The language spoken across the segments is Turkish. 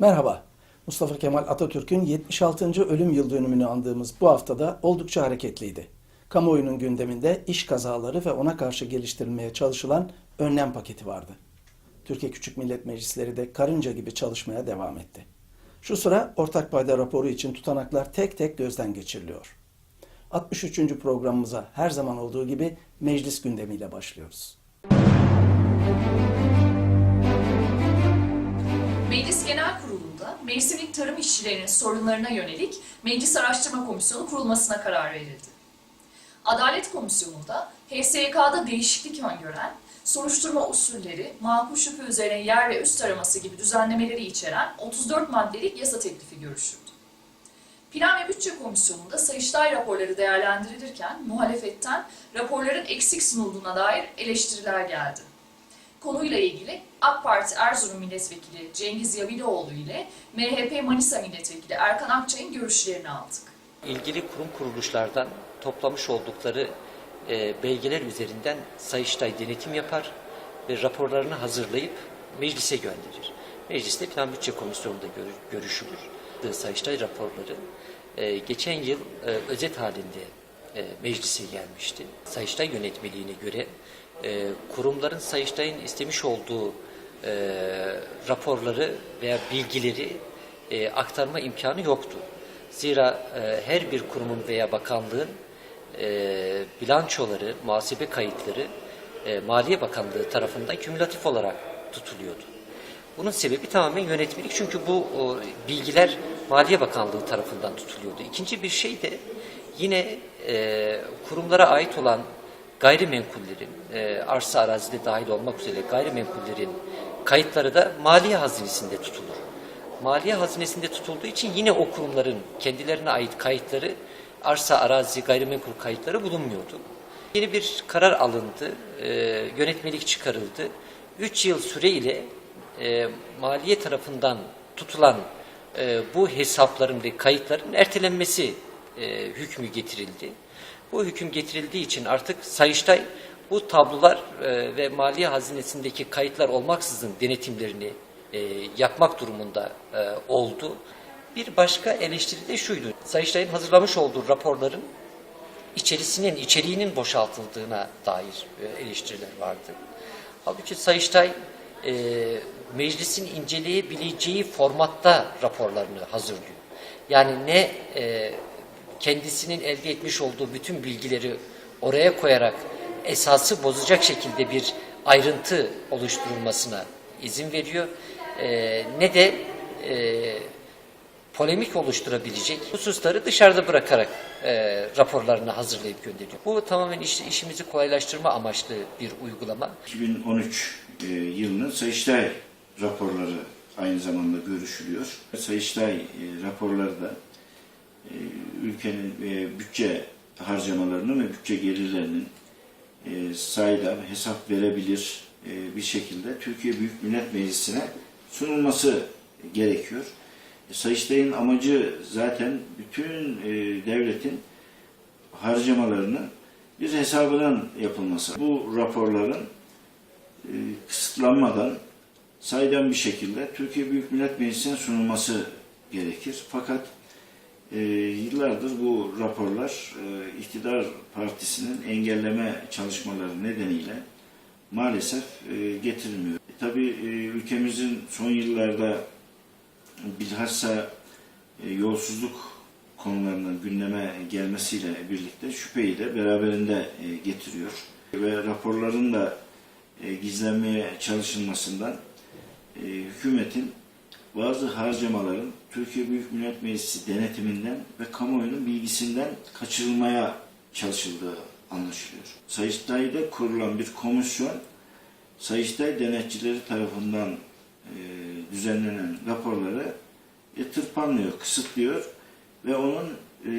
Merhaba. Mustafa Kemal Atatürk'ün 76. ölüm yıl dönümünü andığımız bu haftada oldukça hareketliydi. Kamuoyunun gündeminde iş kazaları ve ona karşı geliştirilmeye çalışılan önlem paketi vardı. Türkiye Küçük Millet Meclisleri de karınca gibi çalışmaya devam etti. Şu sıra ortak payda raporu için tutanaklar tek tek gözden geçiriliyor. 63. programımıza her zaman olduğu gibi meclis gündemiyle başlıyoruz. Meclis Genel Kurulu'nda mevsimlik tarım işçilerinin sorunlarına yönelik Meclis Araştırma Komisyonu kurulmasına karar verildi. Adalet Komisyonu'nda HSYK'da değişiklik öngören, soruşturma usulleri, makul şüphe üzerine yer ve üst araması gibi düzenlemeleri içeren 34 maddelik yasa teklifi görüşüldü. Plan ve Bütçe Komisyonu'nda Sayıştay raporları değerlendirilirken muhalefetten raporların eksik sunulduğuna dair eleştiriler geldi. Konuyla ilgili AK Parti Erzurum Milletvekili Cengiz Yaviloğlu ile MHP Manisa Milletvekili Erkan Akçay'ın görüşlerini aldık. ilgili kurum kuruluşlardan toplamış oldukları e, belgeler üzerinden Sayıştay denetim yapar ve raporlarını hazırlayıp meclise gönderir. Mecliste Plan Bütçe Komisyonu'nda görü- görüşülür. Sayıştay raporları e, geçen yıl e, özet halinde e, meclise gelmişti. Sayıştay yönetmeliğine göre e, kurumların Sayıştay'ın istemiş olduğu e, raporları veya bilgileri e, aktarma imkanı yoktu. Zira e, her bir kurumun veya bakanlığın e, bilançoları, muhasebe kayıtları e, Maliye Bakanlığı tarafından kümülatif olarak tutuluyordu. Bunun sebebi tamamen yönetmelik çünkü bu o, bilgiler Maliye Bakanlığı tarafından tutuluyordu. İkinci bir şey de yine e, kurumlara ait olan gayrimenkullerin, e, arsa arazide dahil olmak üzere gayrimenkullerin kayıtları da Maliye Hazinesi'nde tutulur. Maliye hazinesinde tutulduğu için yine o kurumların kendilerine ait kayıtları, arsa, arazi, gayrimenkul kayıtları bulunmuyordu. Yeni bir karar alındı, e, yönetmelik çıkarıldı. 3 yıl süreyle e, maliye tarafından tutulan e, bu hesapların ve kayıtların ertelenmesi e, hükmü getirildi. Bu hüküm getirildiği için artık Sayıştay bu tablolar e, ve maliye hazinesindeki kayıtlar olmaksızın denetimlerini e, yapmak durumunda e, oldu. Bir başka eleştiri de şuydu. Sayıştay'ın hazırlamış olduğu raporların içerisinin, içeriğinin boşaltıldığına dair e, eleştiriler vardı. Halbuki Sayıştay e, meclisin inceleyebileceği formatta raporlarını hazırlıyor. Yani ne e, kendisinin elde etmiş olduğu bütün bilgileri oraya koyarak esası bozacak şekilde bir ayrıntı oluşturulmasına izin veriyor. E, ne de e, polemik oluşturabilecek hususları dışarıda bırakarak e, raporlarını hazırlayıp gönderiyor. Bu tamamen iş, işimizi kolaylaştırma amaçlı bir uygulama. 2013 e, yılının Sayıştay raporları aynı zamanda görüşülüyor. Sayıştay e, raporları da ülkenin e, bütçe harcamalarının ve bütçe gelirlerinin e, sayıda hesap verebilir e, bir şekilde Türkiye Büyük Millet Meclisi'ne sunulması gerekiyor. E, Sayıştay'ın amacı zaten bütün e, devletin harcamalarının bir hesabının yapılması. Bu raporların e, kısıtlanmadan saydam bir şekilde Türkiye Büyük Millet Meclisi'ne sunulması gerekir. Fakat e, yıllardır bu raporlar e, iktidar partisinin engelleme çalışmaları nedeniyle maalesef e, getirilmiyor. E, tabii e, ülkemizin son yıllarda bilhassa e, yolsuzluk konularının gündeme gelmesiyle birlikte şüpheyi de beraberinde e, getiriyor. Ve raporların da e, gizlenmeye çalışılmasından e, hükümetin bazı harcamaların Türkiye Büyük Millet Meclisi denetiminden ve kamuoyunun bilgisinden kaçırılmaya çalışıldığı anlaşılıyor. Sayıştay'da kurulan bir komisyon Sayıştay denetçileri tarafından e, düzenlenen raporları e, tırpanlıyor, kısıtlıyor ve onun e,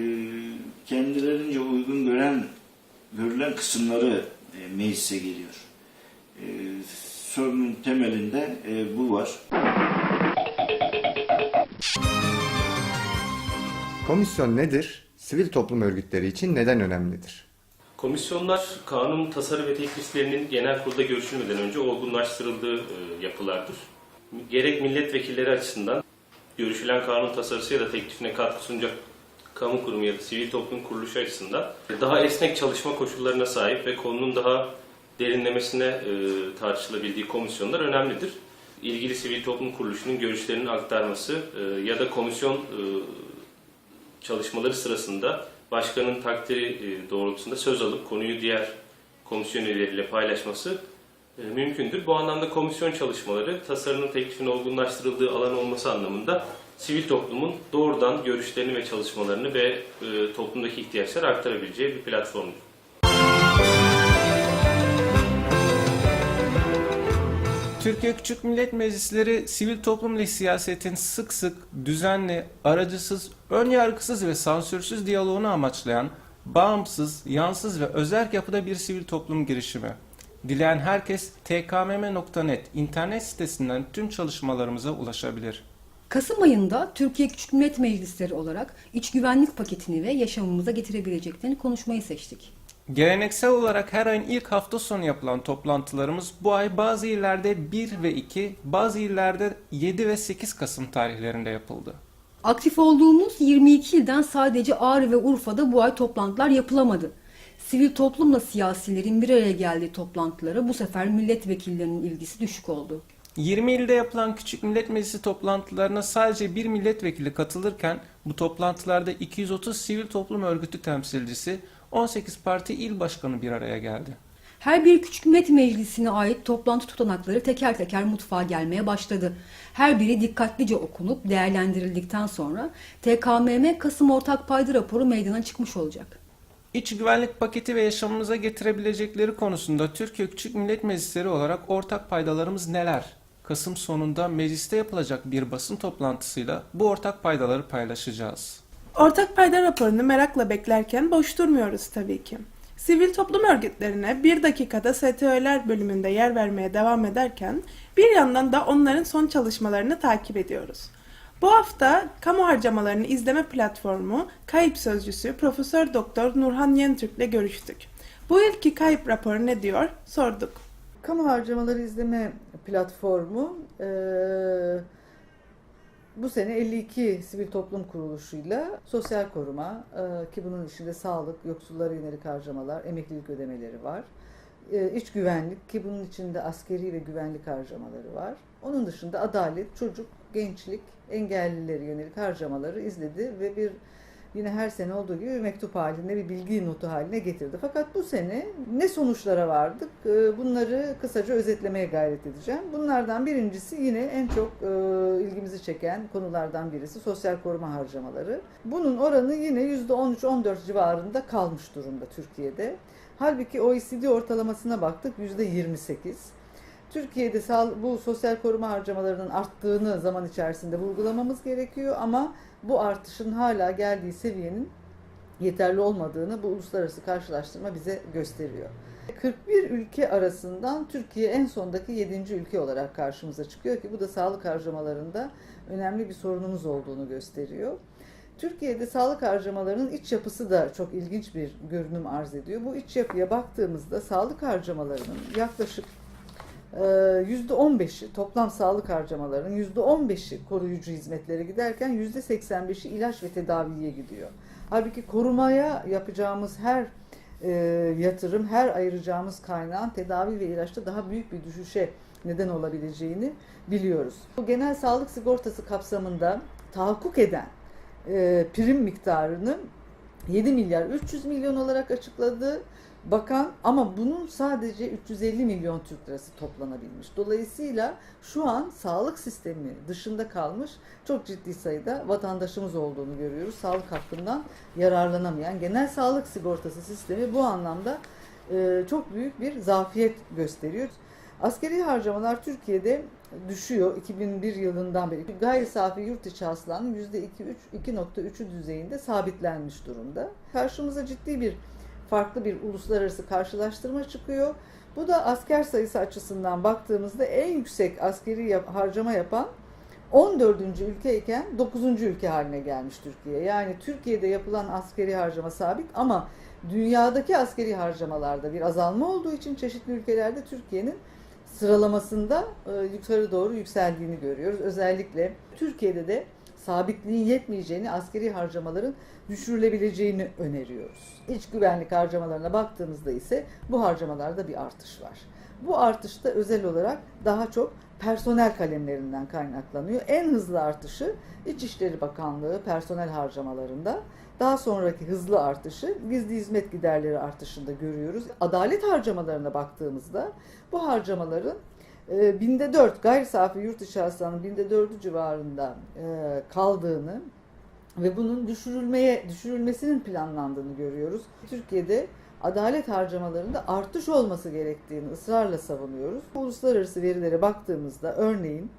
kendilerince uygun gören görülen kısımları e, meclise geliyor. E, sorunun temelinde e, bu var. Komisyon nedir? Sivil toplum örgütleri için neden önemlidir? Komisyonlar kanun tasarı ve tekliflerinin genel kurulda görüşülmeden önce olgunlaştırıldığı e, yapılardır. Gerek milletvekilleri açısından görüşülen kanun tasarısı ya da teklifine katkı sunacak kamu kurumu ya da sivil toplum kuruluşu açısından daha esnek çalışma koşullarına sahip ve konunun daha derinlemesine e, tartışılabildiği komisyonlar önemlidir. İlgili sivil toplum kuruluşunun görüşlerinin aktarması e, ya da komisyon e, çalışmaları sırasında başkanın takdiri e, doğrultusunda söz alıp konuyu diğer komisyon üyeleriyle paylaşması e, mümkündür. Bu anlamda komisyon çalışmaları tasarının teklifin olgunlaştırıldığı alan olması anlamında sivil toplumun doğrudan görüşlerini ve çalışmalarını ve e, toplumdaki ihtiyaçları aktarabileceği bir platformdur. Türkiye Küçük Millet Meclisleri sivil toplum ile siyasetin sık sık, düzenli, aracısız, ön yargısız ve sansürsüz diyaloğunu amaçlayan bağımsız, yansız ve özerk yapıda bir sivil toplum girişimi. Dileyen herkes tkmm.net internet sitesinden tüm çalışmalarımıza ulaşabilir. Kasım ayında Türkiye Küçük Millet Meclisleri olarak iç güvenlik paketini ve yaşamımıza getirebileceklerini konuşmayı seçtik. Geleneksel olarak her ayın ilk hafta sonu yapılan toplantılarımız bu ay bazı illerde 1 ve 2, bazı illerde 7 ve 8 Kasım tarihlerinde yapıldı. Aktif olduğumuz 22 ilden sadece Ağrı ve Urfa'da bu ay toplantılar yapılamadı. Sivil toplumla siyasilerin bir araya geldiği toplantılara bu sefer milletvekillerinin ilgisi düşük oldu. 20 ilde yapılan küçük millet meclisi toplantılarına sadece bir milletvekili katılırken bu toplantılarda 230 sivil toplum örgütü temsilcisi, 18 parti il başkanı bir araya geldi. Her bir küçük millet meclisine ait toplantı tutanakları teker teker mutfağa gelmeye başladı. Her biri dikkatlice okunup değerlendirildikten sonra TKMM Kasım Ortak Payda raporu meydana çıkmış olacak. İç güvenlik paketi ve yaşamımıza getirebilecekleri konusunda Türkiye Küçük Millet Meclisleri olarak ortak paydalarımız neler? Kasım sonunda mecliste yapılacak bir basın toplantısıyla bu ortak paydaları paylaşacağız. Ortak payda raporunu merakla beklerken boş durmuyoruz tabii ki. Sivil toplum örgütlerine bir dakikada STÖ'ler bölümünde yer vermeye devam ederken bir yandan da onların son çalışmalarını takip ediyoruz. Bu hafta kamu harcamalarını izleme platformu Kayıp Sözcüsü Profesör Doktor Nurhan Yentürk ile görüştük. Bu yılki kayıp raporu ne diyor? Sorduk. Kamu harcamaları izleme platformu eee, bu sene 52 sivil toplum kuruluşuyla sosyal koruma eee, ki bunun içinde sağlık, yoksullara yönelik harcamalar, emeklilik ödemeleri var. Eee, iç güvenlik ki bunun içinde askeri ve güvenlik harcamaları var. Onun dışında adalet, çocuk, gençlik, engellilere yönelik harcamaları izledi ve bir yine her sene olduğu gibi bir mektup halinde bir bilgi notu haline getirdi. Fakat bu sene ne sonuçlara vardık? Ee, Bunları kısaca özetlemeye gayret edeceğim. Bunlardan birincisi yine en çok e, ilgimizi çeken konulardan birisi sosyal koruma harcamaları. Bunun oranı yine %13-14 civarında kalmış durumda Türkiye'de. Halbuki OECD ortalamasına baktık %28. Türkiye'de bu sosyal koruma harcamalarının arttığını zaman içerisinde vurgulamamız gerekiyor ama bu artışın hala geldiği seviyenin yeterli olmadığını bu uluslararası karşılaştırma bize gösteriyor. 41 ülke arasından Türkiye en sondaki 7. ülke olarak karşımıza çıkıyor ki bu da sağlık harcamalarında önemli bir sorunumuz olduğunu gösteriyor. Türkiye'de sağlık harcamalarının iç yapısı da çok ilginç bir görünüm arz ediyor. Bu iç yapıya baktığımızda sağlık harcamalarının yaklaşık %15'i toplam sağlık harcamalarının %15'i koruyucu hizmetlere giderken %85'i ilaç ve tedaviye gidiyor. Halbuki korumaya yapacağımız her e, yatırım, her ayıracağımız kaynağın tedavi ve ilaçta daha büyük bir düşüşe neden olabileceğini biliyoruz. Bu genel sağlık sigortası kapsamında tahakkuk eden e, prim miktarını 7 milyar 300 milyon olarak açıkladı bakan ama bunun sadece 350 milyon Türk lirası toplanabilmiş. Dolayısıyla şu an sağlık sistemi dışında kalmış çok ciddi sayıda vatandaşımız olduğunu görüyoruz. Sağlık hakkından yararlanamayan genel sağlık sigortası sistemi bu anlamda e, çok büyük bir zafiyet gösteriyor. Askeri harcamalar Türkiye'de düşüyor 2001 yılından beri. Gayri safi yurt içi hasılanın %2,3-2.3'ü düzeyinde sabitlenmiş durumda. Karşımıza ciddi bir farklı bir uluslararası karşılaştırma çıkıyor. Bu da asker sayısı açısından baktığımızda en yüksek askeri harcama yapan 14. ülkeyken 9. ülke haline gelmiş Türkiye. Yani Türkiye'de yapılan askeri harcama sabit ama dünyadaki askeri harcamalarda bir azalma olduğu için çeşitli ülkelerde Türkiye'nin sıralamasında e, yukarı doğru yükseldiğini görüyoruz. Özellikle Türkiye'de de sabitliğin yetmeyeceğini, askeri harcamaların düşürülebileceğini öneriyoruz. İç güvenlik harcamalarına baktığımızda ise bu harcamalarda bir artış var. Bu artış da özel olarak daha çok personel kalemlerinden kaynaklanıyor. En hızlı artışı İçişleri Bakanlığı personel harcamalarında, daha sonraki hızlı artışı gizli hizmet giderleri artışında görüyoruz. Adalet harcamalarına baktığımızda bu harcamaların e, binde dört gayri safi yurt içi hasılanın binde dördü civarında e, kaldığını ve bunun düşürülmeye düşürülmesinin planlandığını görüyoruz. Türkiye'de adalet harcamalarında artış olması gerektiğini ısrarla savunuyoruz. Uluslararası verilere baktığımızda örneğin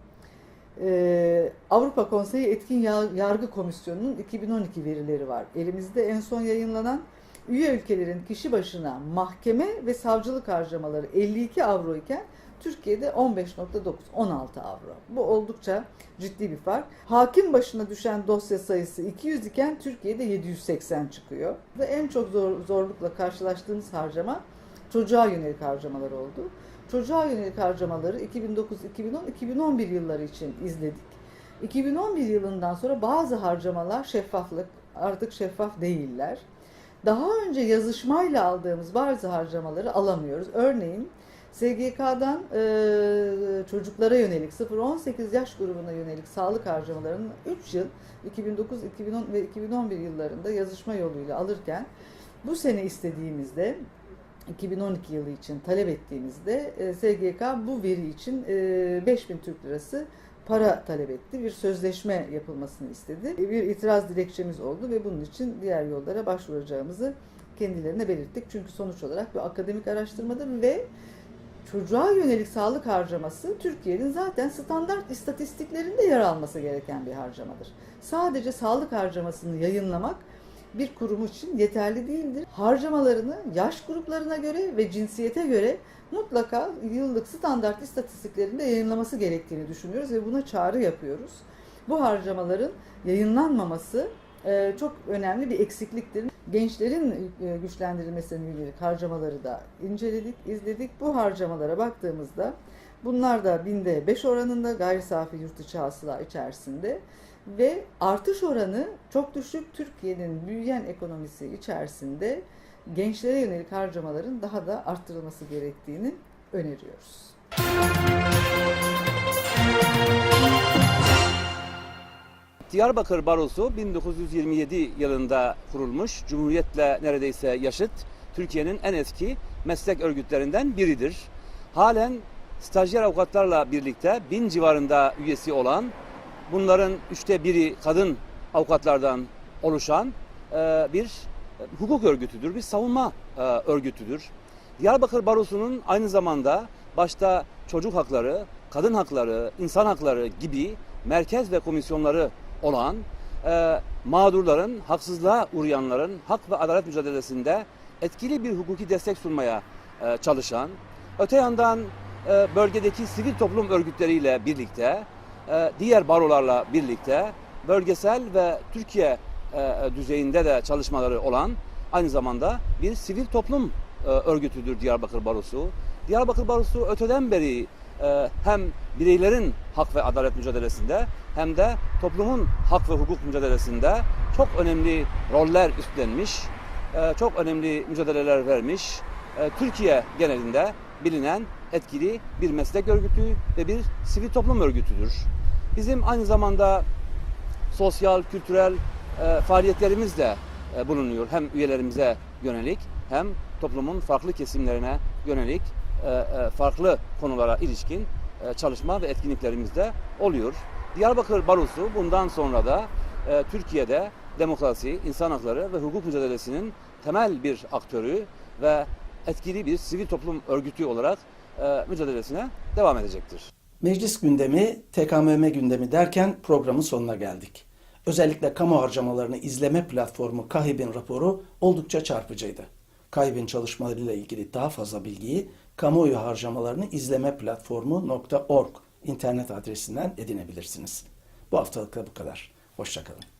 e, Avrupa Konseyi Etkin Ya- Yargı Komisyonu'nun 2012 verileri var. Elimizde en son yayınlanan üye ülkelerin kişi başına mahkeme ve savcılık harcamaları 52 avro iken Türkiye'de 15.9, 16 avro. Bu oldukça ciddi bir fark. Hakim başına düşen dosya sayısı 200 iken Türkiye'de 780 çıkıyor. Ve en çok zor, zorlukla karşılaştığımız harcama çocuğa yönelik harcamalar oldu. Çocuğa yönelik harcamaları 2009, 2010, 2011 yılları için izledik. 2011 yılından sonra bazı harcamalar şeffaflık, artık şeffaf değiller. Daha önce yazışmayla aldığımız bazı harcamaları alamıyoruz. Örneğin SGK'dan e, çocuklara yönelik 0-18 yaş grubuna yönelik sağlık harcamalarının 3 yıl 2009, 2010 ve 2011 yıllarında yazışma yoluyla alırken bu sene istediğimizde 2012 yılı için talep ettiğimizde e, SGK bu veri için e, 5000 Türk Lirası para talep etti. Bir sözleşme yapılmasını istedi. Bir itiraz dilekçemiz oldu ve bunun için diğer yollara başvuracağımızı kendilerine belirttik. Çünkü sonuç olarak bir akademik araştırmadır ve çocuğa yönelik sağlık harcaması Türkiye'nin zaten standart istatistiklerinde yer alması gereken bir harcamadır. Sadece sağlık harcamasını yayınlamak bir kurum için yeterli değildir. Harcamalarını yaş gruplarına göre ve cinsiyete göre mutlaka yıllık standart istatistiklerinde yayınlaması gerektiğini düşünüyoruz ve buna çağrı yapıyoruz. Bu harcamaların yayınlanmaması e, çok önemli bir eksikliktir. Gençlerin e, güçlendirilmesine yönelik harcamaları da inceledik, izledik. Bu harcamalara baktığımızda bunlar da binde 5 oranında gayri safi yurt içi hasıla içerisinde ve artış oranı çok düşük. Türkiye'nin büyüyen ekonomisi içerisinde gençlere yönelik harcamaların daha da arttırılması gerektiğini öneriyoruz. Diyarbakır Barosu 1927 yılında kurulmuş, Cumhuriyet'le neredeyse yaşıt, Türkiye'nin en eski meslek örgütlerinden biridir. Halen stajyer avukatlarla birlikte bin civarında üyesi olan, bunların üçte biri kadın avukatlardan oluşan e, bir hukuk örgütüdür, bir savunma e, örgütüdür. Diyarbakır Barosu'nun aynı zamanda başta çocuk hakları, kadın hakları, insan hakları gibi merkez ve komisyonları olan e, mağdurların, haksızlığa uğrayanların hak ve adalet mücadelesinde etkili bir hukuki destek sunmaya e, çalışan, öte yandan e, bölgedeki sivil toplum örgütleriyle birlikte, e, diğer barolarla birlikte bölgesel ve Türkiye e, düzeyinde de çalışmaları olan aynı zamanda bir sivil toplum e, örgütüdür Diyarbakır Barosu. Diyarbakır Barosu öteden beri hem bireylerin hak ve adalet mücadelesinde hem de toplumun hak ve hukuk mücadelesinde çok önemli roller üstlenmiş, e, çok önemli mücadeleler vermiş. E, Türkiye genelinde bilinen etkili bir meslek örgütü ve bir sivil toplum örgütüdür. Bizim aynı zamanda sosyal, kültürel e, faaliyetlerimiz de bulunuyor. Hem üyelerimize yönelik hem toplumun farklı kesimlerine yönelik farklı konulara ilişkin e, çalışma ve etkinliklerimiz de oluyor. Diyarbakır Barosu bundan sonra da e, Türkiye'de demokrasi, insan hakları ve hukuk mücadelesinin temel bir aktörü ve etkili bir sivil toplum örgütü olarak e, mücadelesine devam edecektir. Meclis gündemi, TKMM gündemi derken programın sonuna geldik. Özellikle kamu harcamalarını izleme platformu KAHİB'in raporu oldukça çarpıcıydı. KAHİB'in çalışmalarıyla ilgili daha fazla bilgiyi kamuoyu harcamalarını izleme platformu.org internet adresinden edinebilirsiniz. Bu haftalık da bu kadar. Hoşçakalın.